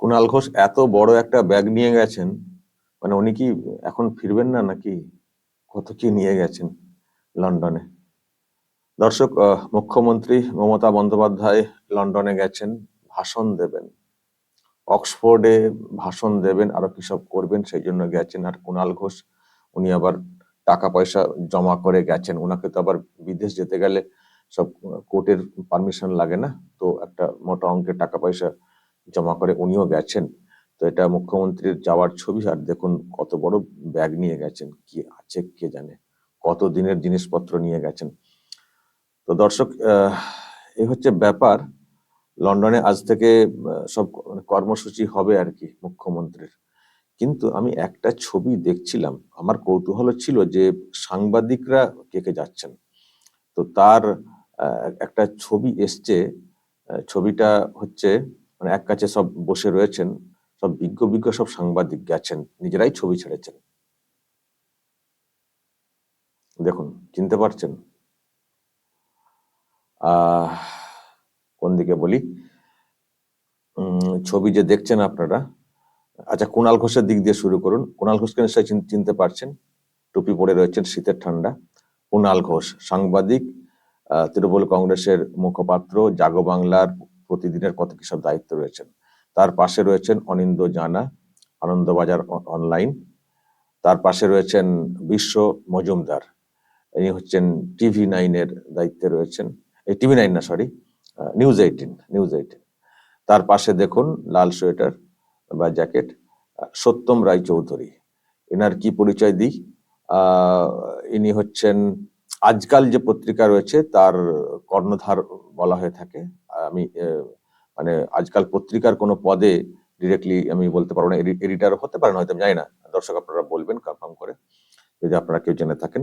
কুণাল ঘোষ এত বড় একটা ব্যাগ নিয়ে গেছেন মানে উনি কি এখন ফিরবেন না নাকি? কত কি নিয়ে গেছেন লন্ডনে? দর্শক মুখ্যমন্ত্রী মমতা বন্দ্যোপাধ্যায় লন্ডনে গেছেন, ভাষণ দেবেন। অক্সফোর্ডে ভাষণ দেবেন, আরও কি সব করবেন, সেই জন্য গেছেন। আর কুণাল ঘোষ, উনি আবার টাকা পয়সা জমা করে গেছেন। ওনাকে তো আবার বিদেশ যেতে গেলে সব কোর্টের পারমিশন লাগে না? তো একটা মোটা অঙ্কের টাকা পয়সা জমা করে উনিও গেছেন। তো এটা মুখ্যমন্ত্রীর যাওয়ার ছবি, আর দেখুন কত বড় ব্যাগ নিয়ে গেছেন, কি আছে কে জানে, কত দিনের জিনিসপত্র নিয়ে গেছেন। তো দর্শক এই হচ্ছে ব্যাপার। লন্ডনে আজ থেকে সব কর্মসূচি হবে আর কি মুখ্যমন্ত্রীর। কিন্তু আমি একটা ছবি দেখছিলাম, আমার কৌতূহল ছিল যে সাংবাদিকরা কে কে যাচ্ছেন। তো তার একটা ছবি এসছে ছবিটা হচ্ছে মানে এক কাছে সব বসে রয়েছেন, সব বিজ্ঞ বিজ্ঞ সব সাংবাদিক গেছেন, নিজেরাই ছবি ছেড়েছেন। দেখুন, চিনতে পারছেন? কোন দিকে বলি? ছবি যে দেখছেন আপনারা আচ্ছা কুণাল ঘোষের দিক দিয়ে শুরু করুন। কুণাল ঘোষকে নিশ্চয়ই চিনতে পারছেন? টুপি পরে রয়েছেন শীতের ঠান্ডা। কুণাল ঘোষ, সাংবাদিক তৃণমূল কংগ্রেসের মুখপাত্র, জাগো বাংলার প্রতিদিনের কত কি সব দায়িত্ব রয়েছেন। তার পাশে রয়েছেন অনিন্দ জানা, আনন্দবাজার অনলাইন তার পাশে রয়েছেন বিশ্ব মজুমদার। ইনি হচ্ছেন টিভি নাইনের দায়িত্বে রয়েছেন। এই টিভি নাইন না sorry news eighteen news eighteen তার পাশে দেখুন লাল সোয়েটার বা জ্যাকেট, সত্যম রায় চৌধুরী এনার কি পরিচয় দিই? ইনি হচ্ছেন, আজকাল যে পত্রিকা রয়েছে তার কর্ণধার বলা হয়ে থাকে। আমি মানে আজকাল পত্রিকার কোনো পদে ডিরেক্টলি আমি বলতে পারব না এডিটার হতে পারেন হয়তো, আমি জানি না। দর্শক আপনারা বলবেন কনফার্ম করে, যদি আপনারা কেউ জেনে থাকেন।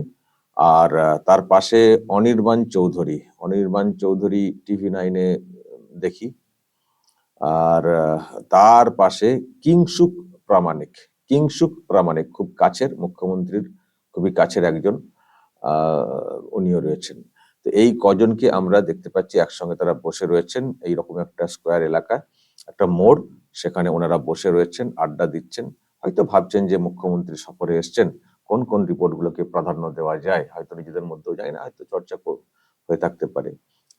আর তার পাশে অনির্বাণ চৌধুরী অনির্বাণ চৌধুরী টিভি নাইনে দেখি। আর তার পাশে কিংসুক প্রামাণিক কিংসুক প্রামাণিক খুব কাছের, মুখ্যমন্ত্রীর খুবই কাছের একজন উনিও রয়েছেন। তো এই কজনকে আমরা দেখতে পাচ্ছি একসঙ্গে তারা বসে রয়েছেন। এই রকম একটা স্কোয়ার এলাকা, একটা মোড়, সেখানে ওনারা বসে রয়েছেন, আড্ডা দিচ্ছেন। হয়তো ভাবছেন যে মুখ্যমন্ত্রী সফরে এসছেন, কোন কোন রিপোর্টগুলোকে প্রাধান্য দেওয়া যায়? হয়তো নিজেদের মধ্যেও যায় না, হয়তো চর্চা হয়ে থাকতে পারে।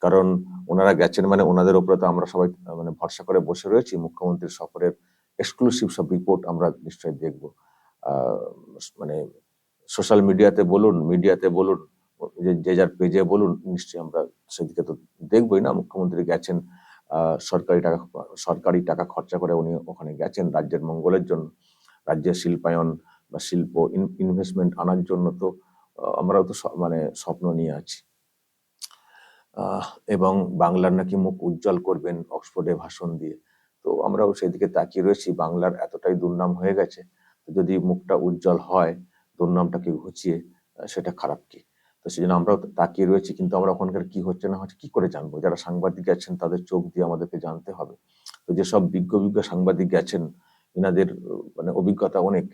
কারণ ওনারা গেছেন মানে ওনাদের উপরে তো আমরা সবাই মানে ভরসা করে বসে রয়েছি, মুখ্যমন্ত্রীর সফরের এক্সক্লুসিভ সব রিপোর্ট আমরা নিশ্চয়ই দেখব। মানে সোশ্যাল মিডিয়াতে বলুন মিডিয়াতে বলুন যে যার পেজে বলুন, নিশ্চয়ই আমরা সেদিকে তো দেখবই না। মুখ্যমন্ত্রী গেছেন সরকারি টাকা সরকারি টাকা খরচা করে উনি ওখানে গেছেন রাজ্যের মঙ্গলের জন্য। রাজ্যের শিল্পায়ন বা শিল্প ইনভেস্টমেন্ট আনার জন্য তো আমরাও তো মানে স্বপ্ন নিয়ে আছি। এবং বাংলার নাকি মুখ উজ্জ্বল করবেন অক্সফোর্ডে ভাষণ দিয়ে। তো আমরাও সেদিকে তাকিয়ে রয়েছি, বাংলার এতটাই দুর্নাম হয়ে গেছে। যদি মুখটা উজ্জ্বল হয়, দুর্নামটাকে ঘুচিয়ে সেটা খারাপ কি? তো সেই জন্য আমরাও তাকিয়ে রয়েছি, কিন্তু আমরা ওখানকার কি হচ্ছে না হচ্ছে, কি করে জানব? যারা সাংবাদিক আছেন, তাদের চোখ দিয়ে আমাদেরকে জানতে হবে। তো যেসব বিজ্ঞ বিজ্ঞ সাংবাদিক গেছেন এনাদের মানে অভিজ্ঞতা অনেক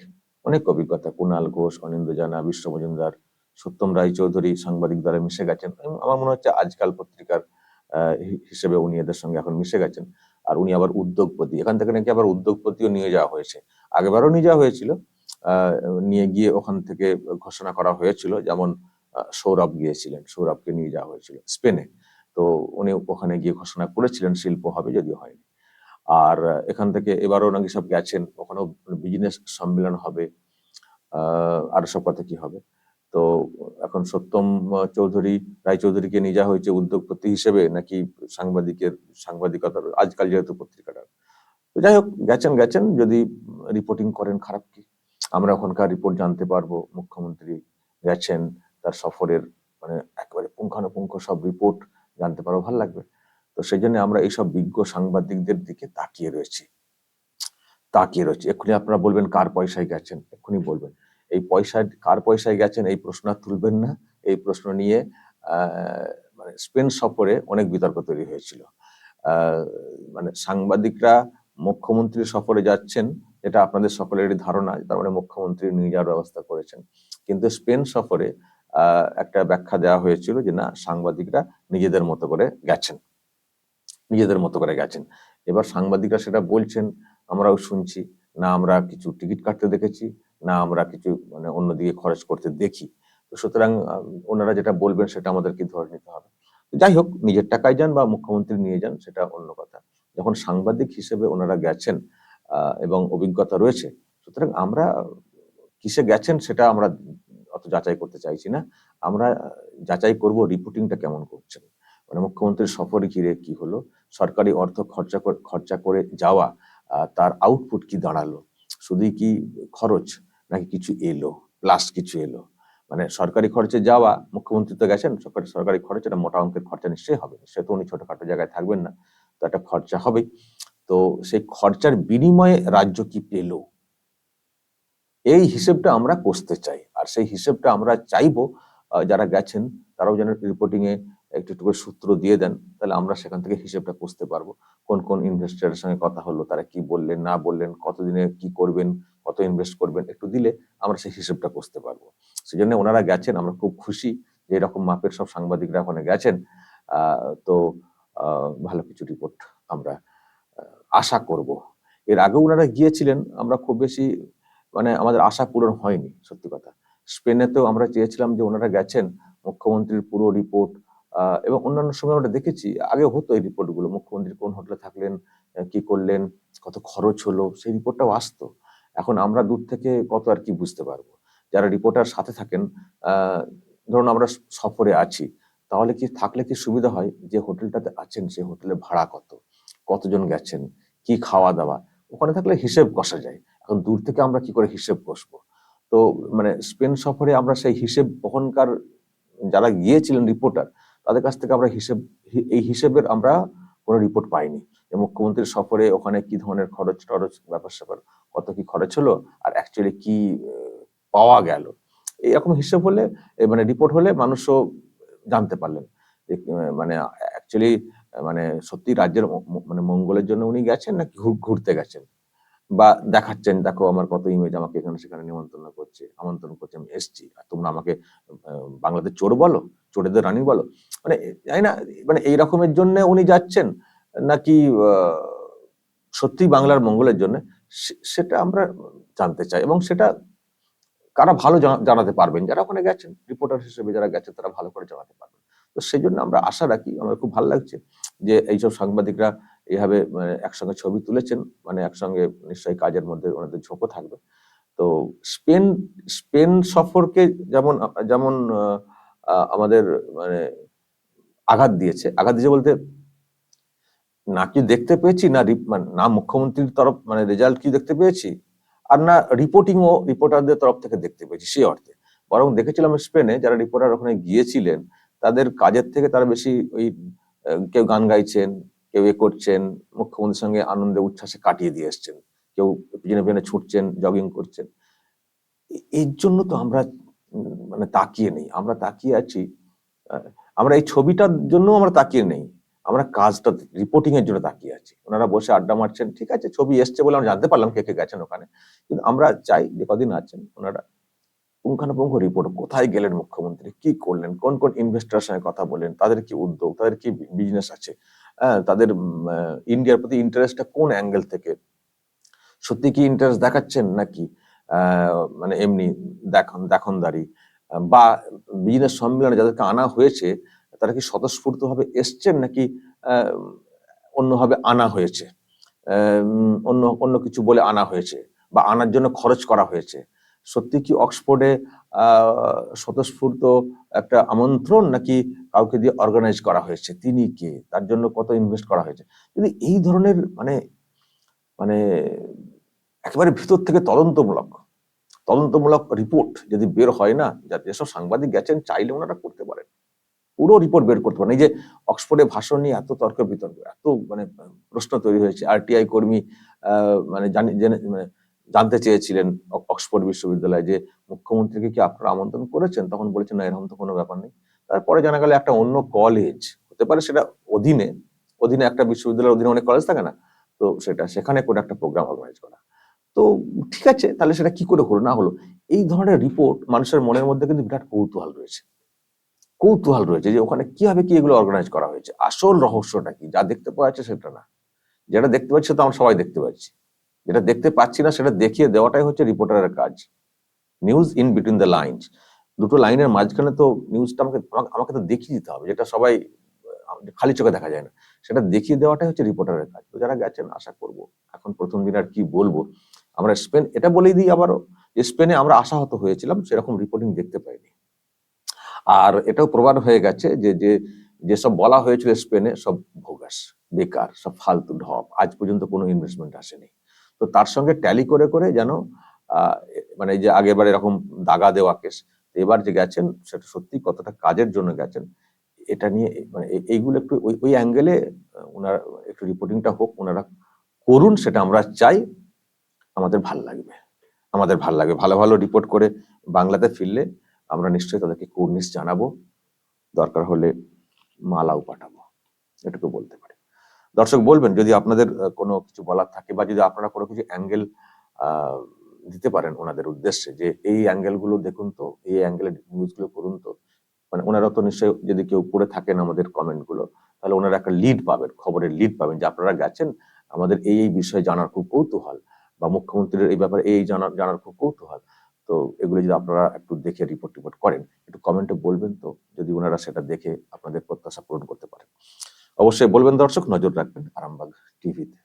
অনেক অভিজ্ঞতা। কুণাল ঘোষ অনিন্দ জানা, বিশ্ব মজুমদার, সত্যম রায়চৌধুরী সাংবাদিক দ্বারা মিশে গেছেন। আমার মনে হচ্ছে আজকাল পত্রিকার হিসেবে উনি এদের সঙ্গে এখন মিশে গেছেন। আর উনি আবার উদ্যোগপতি। এখান থেকে নাকি আবার উদ্যোগপতিও নিয়ে যাওয়া হয়েছে। আগেবারও নিয়ে যাওয়া হয়েছিল। নিয়ে গিয়ে ওখান থেকে ঘোষণা করা হয়েছিল। যেমন সৌরভ গিয়েছিলেন, সৌরভকে নিয়ে যাওয়া হয়েছিল স্পেনে। তো উনি ওখানে গিয়ে ঘোষণা করেছিলেন শিল্প হবে যদিও হয়নি। আর এখান থেকে এবারও নাকি সব গেছেন, ওখানেও বিজনেস সম্মেলন হবে আর সব কথা কি হবে। তো এখন সত্যম চৌধুরী রায়চৌধুরীকে নিয়ে যাওয়া হয়েছে উদ্যোগপতি হিসেবে নাকি সাংবাদিকের, সাংবাদিকতার, আজকাল যেহেতু পত্রিকাটা তো যাই হোক, গেছেন গেছেন, যদি রিপোর্টিং করেন খারাপ কি? আমরা ওখানকার রিপোর্ট জানতে পারব, মুখ্যমন্ত্রী গেছেন তার সফরের মানে একেবারে পুঙ্খানুপুঙ্খ সব রিপোর্ট জানতে পারো, ভালো লাগবে। তো সেই জন্য আমরা এইসব বিজ্ঞ সাংবাদিকদের দিকে তাকিয়ে রয়েছি। তাকিয়ে রয়েছি। এক্ষুনি আপনারা বলবেন, কার পয়সায় গেছেন? এক্ষুনি বলবেন। এই পয়সায়, কার পয়সায় গেছেন? এই প্রশ্ন তুলবেন না। এই প্রশ্ন নিয়ে মানে স্পেন সফরে অনেক বিতর্ক তৈরি হয়েছিল। মানে সাংবাদিকরা মুখ্যমন্ত্রী সফরে যাচ্ছেন, এটা আপনাদের সকলেরই ধারণা, তার মানে মুখ্যমন্ত্রী নিয়ে যাওয়ার ব্যবস্থা করেছেন। কিন্তু স্পেন সফরে একটা ব্যাখ্যা দেওয়া হয়েছিল যে না, সাংবাদিকরা নিজেদের মতো করে গেছেন। নিজেদের মতো করে গেছেন। এবার সাংবাদিকরা সেটা বলছেন, আমরাও শুনছি। না, আমরা কিছু টিকিট কাটতে দেখেছি, না, আমরা কিছু মানে অন্যদিকে খরচ করতে দেখি। তো সুতরাং ওনারা যেটা বলবেন সেটা আমাদেরকে ধরে নিতে হবে। যাই হোক, নিজের টাকায় যান বা মুখ্যমন্ত্রী নিয়ে যান, সেটা অন্য কথা। যখন সাংবাদিক হিসেবে ওনারা গেছেন এবং অভিজ্ঞতা রয়েছে, সুতরাং আমরা কিসে গেছেন সেটা আমরা অত যাচাই করতে চাইছি না। আমরা যাচাই করব রিপোর্টিংটা কেমন করছেন মানে মুখ্যমন্ত্রীর সফরে ঘিরে কি হলো? সরকারি অর্থ খরচা খরচা করে যাওয়া তার আউটপুট কি দাঁড়াল? শুধুই কি খরচ নাকি কিছু এলো? প্লাস কিছু এলো? মানে সরকারি খরচে যাওয়া, মুখ্যমন্ত্রী তো গেছেন, সরকারি সরকারি খরচ একটা মোটা অঙ্কের খরচা নিশ্চয়ই হবে। সে তো উনি ছোটখাটো জায়গায় থাকবেন না, তো একটা খরচা হবে। তো সেই খরচার বিনিময়ে রাজ্য কি পেল? এই হিসেবটা আমরা কষতে চাই। আর সেই হিসেবটা আমরা চাইব যারা গেছেন তারাও যেন রিপোর্টিং এ একটু একটু করে সূত্র দিয়ে দেন, তাহলে আমরা সেখান থেকে হিসেবটা কষতে পারব। কোন কোন ইনভেস্টারের সঙ্গে কথা হলো, তারা কি বললেন, না বললেন, কতদিনে কি করবেন, কত ইনভেস্ট করবেন, একটু দিলে আমরা সেই হিসেবটা কষতে পারব। সেই জন্য ওনারা গেছেন, আমরা খুব খুশি যে এরকম মাপের সব সাংবাদিকরা ওখানে গেছেন তো ভালো কিছু রিপোর্ট আমরা আশা করব। এর আগেও ওনারা গিয়েছিলেন, আমরা খুব বেশি মানে আমাদের আশা পূরণ হয়নি, সত্যি কথা। স্পেনেতেও আমরা চেয়েছিলাম যে ওনারা গেছেন, মুখ্যমন্ত্রীর পুরো রিপোর্ট এবং অন্যান্য সময় আমরা দেখেছি আগে হতো এই রিপোর্টগুলো, মুখ্যমন্ত্রী কোন হোটেলে থাকলেন কি করলেন, কত খরচ হলো, সেই রিপোর্টটাও আসতো। এখন আমরা দূর থেকে কত আর কি বুঝতে পারব। যারা রিপোর্টার সাথে থাকেন ধরুন আমরা সফরে আছি, তাহলে কি থাকলে কি সুবিধা হয় যে হোটেলটাতে আছেন সেই হোটেলের ভাড়া কত, কতজন গেছেন, কি খাওয়া দাওয়া, ওখানে থাকলে হিসেব কষা যায়। এখন দূর থেকে আমরা কি করে হিসেব কষবো? তো মানে স্পেন সফরে আমরা সেই হিসেব ওখানকার যারা গিয়েছিলেন রিপোর্টার, তাদের কাছ থেকে আমরা হিসেব, এই হিসেবের আমরা কোনো রিপোর্ট পাইনি। মুখ্যমন্ত্রীর সফরে ওখানে কি ধরনের খরচ টরচ, ব্যাপার স্যাপার, কত কি খরচ হলো আর অ্যাকচুয়ালি কি পাওয়া গেল। এরকম হিসেব হলে মানে রিপোর্ট হলে মানুষও জানতে পারলেন মানে অ্যাকচুয়ালি মানে সত্যি রাজ্যের মানে মঙ্গলের জন্য উনি গেছেন নাকি ঘুরতে গেছেন? বা দেখাচ্ছেন, দেখো আমার কত ইমেজ আমাকে এখানে সেখানে নিমন্ত্রণ করছে, আমন্ত্রণ করছে, আমি এসছি। আর তোমরা আমাকে বাংলাদেশ চোর বলো, চোরেদের রানী বলো। মানে জানি না মানে এই রকমের জন্য উনি যাচ্ছেন নাকি সত্যি বাংলার মঙ্গলের জন্য? সেটা আমরা জানতে চাই এবং সেটা কারা ভালো জানা- জানাতে পারবেন? যারা ওখানে গেছেন রিপোর্টার হিসেবে যারা গেছেন, তারা ভালো করে জানাতে পারবেন। তো সেই জন্য আমরা আশা রাখি, আমার খুব ভালো লাগছে যে এইসব সাংবাদিকরা এইভাবে মানে একসঙ্গে ছবি তুলেছেন মানে একসঙ্গে নিশ্চয়ই কাজের মধ্যে ওনাদের ঝোঁকও থাকবে। তো স্পেন স্পেন সফরকে যেমন যেমন আমাদের মানে আঘাত দিয়েছে। আঘাত দিয়েছে বলতে না কি দেখতে পেয়েছি, না মানে না মুখ্যমন্ত্রীর তরফ মানে রেজাল্ট কি দেখতে পেয়েছি, আর না রিপোর্টিংও রিপোর্টারদের তরফ থেকে দেখতে পেয়েছি সেই অর্থে। বরং দেখেছিলাম স্পেনে যারা রিপোর্টার ওখানে গিয়েছিলেন, তাদের কাজের থেকে তারা বেশি ওই কেউ গান গাইছেন কেউ এ করছেন, মুখ্যমন্ত্রীর সঙ্গে আনন্দে উচ্ছ্বাসে কাটিয়ে দিয়ে এসছেন, কেউ পিছনে পিছনে ছুটছেন জগিং করছেন। এর জন্য তো আমরা মানে তাকিয়ে নেই, আমরা তাকিয়ে আছি। আমরা এই ছবিটার জন্য আমরা তাকিয়ে নেই, আমরা কাজটা রিপোর্টিং এর জন্য তাকিয়ে আছি। ওনারা বসে আড্ডা মারছেন, ঠিক আছে, ছবি এসছে বলে আমরা জানতে পারলাম কে কে গেছেন ওখানে। কিন্তু আমরা চাই যে কদিন আছেন ওনারা, পুঙ্খানুপুঙ্খ রিপোর্ট কোথায় গেলেন মুখ্যমন্ত্রী? কি করলেন? কোন কোন ইনভেস্টরের সঙ্গে কথা বললেন? তাদের কি উদ্যোগ? তাদের কি বিজনেস আছে? তাদের ইন্ডিয়ার প্রতি ইন্টারেস্টটা কোন অ্যাঙ্গেল থেকে? সত্যি কি ইন্টারেস্ট দেখাচ্ছেন নাকি? মানে এমনি দেখন, দেখনদারি। বা বিজনেস সম্মেলনে যাদেরকে আনা হয়েছে, তারা কি স্বতঃস্ফূর্ত ভাবে এসছেন নাকি অন্যভাবে আনা হয়েছে? অন্য অন্য কিছু বলে আনা হয়েছে বা আনার জন্য খরচ করা হয়েছে। সত্যি কি অক্সফোর্ডে স্বতঃস্ফূর্ত একটা আমন্ত্রণ নাকি কাউকে দিয়ে অর্গানাইজ করা হয়েছে? তিনি কে? তার জন্য কত ইনভেস্ট করা হয়েছে? যদি এই ধরনের মানে মানে একেবারে ভিতর থেকে তদন্তমূলক তদন্তমূলক রিপোর্ট যদি বের হয় না, যা যেসব সাংবাদিক গেছেন, চাইলে ওনারা করতে পারেন। পুরো রিপোর্ট বের করতে পারেন। এই যে অক্সফোর্ডে ভাষণ নিয়ে এত তর্ক বিতর্ক, এত মানে প্রশ্ন তৈরি হয়েছে আরটিআই কর্মী মানে জেনে মানে জানতে চেয়েছিলেন অক্সফোর্ড বিশ্ববিদ্যালয়ে যে মুখ্যমন্ত্রীকে কি আপনারা আমন্ত্রণ করেছেন? তখন বলেছেন, না, এরকম তো কোনো ব্যাপার নেই। তারপরে জানা গেল একটা অন্য কলেজ হতে পারে সেটা অধীনে অধীনে একটা বিশ্ববিদ্যালয়ের অধীনে অনেক কলেজ থাকে না, তো সেটা, সেখানে করে একটা প্রোগ্রাম অর্গানাইজ করা। তো ঠিক আছে, তাহলে সেটা কি করে হলো, না হলো, এই ধরনের রিপোর্ট মানুষের মনের মধ্যে কিন্তু বিরাট কৌতূহল রয়েছে। কৌতূহল রয়েছে যে ওখানে কীভাবে কি এগুলো অর্গানাইজ করা হয়েছে। আসল রহস্যটা কি? যা দেখতে পাওয়া যাচ্ছে সেটা না। যেটা দেখতে পাচ্ছি তো আমরা সবাই দেখতে পাচ্ছি। যেটা দেখতে পাচ্ছি না, সেটা দেখিয়ে দেওয়াটাই হচ্ছে রিপোর্টারের কাজ। News in between the lines দুটো লাইনের মাঝখানে তো নিউজটা আমাকে, আমাকে- তো দেখিয়ে দিতে হবে, যেটা সবাই, খালি চোখে দেখা যায় না। সেটা দেখিয়ে দেওয়াটাই হচ্ছে রিপোর্টারের কাজ। তো যারা গেছেন, আশা করব, এখন প্রথম দিন আর কি বলব। আমরা স্পেন, এটা বলেই দিই আবারও স্পেনে আমরা আশাহত হয়েছিলাম, সেরকম রিপোর্টিং দেখতে পাইনি। আর এটাও প্রমাণ হয়ে গেছে যে যে যেসব বলা হয়েছিল স্পেনে, সব ভোগাস, বেকার, সব ফালতু ঢপ। আজ পর্যন্ত কোনো ইনভেস্টমেন্ট আসেনি। তো তার সঙ্গে ট্যালি করে করে যেন মানে যে আগেরবার এরকম দাগা দেওয়া কেস এবার যে গেছেন, সেটা সত্যি কতটা কাজের জন্য গেছেন, এটা নিয়ে মানে এইগুলো একটু ওই ওই অ্যাঙ্গেলে ওনার একটু রিপোর্টিংটা হোক ওনারা করুন, সেটা আমরা চাই, আমাদের ভালো লাগবে, আমাদের ভালো লাগবে। ভালো ভালো রিপোর্ট করে বাংলাতে ফিরলে আমরা নিশ্চয়ই তাদেরকে কুর্নিশ জানাব, দরকার হলে মালাও পাঠাবো, এটুকু বলতে পারি। দর্শক বলবেন, যদি আপনাদের কোনো কিছু বলার থাকে বা যদি আপনারা কোনো কিছু অ্যাঙ্গেল দিতে পারেন ওনাদের উদ্দেশ্যে, যে এই অ্যাঙ্গেলগুলো দেখুন তো, এই অ্যাঙ্গেলের নিউজগুলো করুন তো মানে ওনারা তো নিশ্চয়ই যদি কেউ পড়ে থাকেন আমাদের কমেন্টগুলো, তাহলে ওনারা একটা লিড পাবেন, খবরের লিড পাবেন যে আপনারা গেছেন, আমাদের এই এই বিষয়ে জানার খুব কৌতূহল বা মুখ্যমন্ত্রীর এই ব্যাপারে এই জানার জানার খুব কৌতূহল। তো এগুলো যদি আপনারা একটু দেখে রিপোর্ট টিপোর্ট করেন, একটু কমেন্টে বলবেন তো, যদি ওনারা সেটা দেখে আপনাদের প্রত্যাশা পূরণ করতে পারেন। অবশ্যই বলবেন দর্শক নজর রাখবেন আরামবাগ টিভিতে।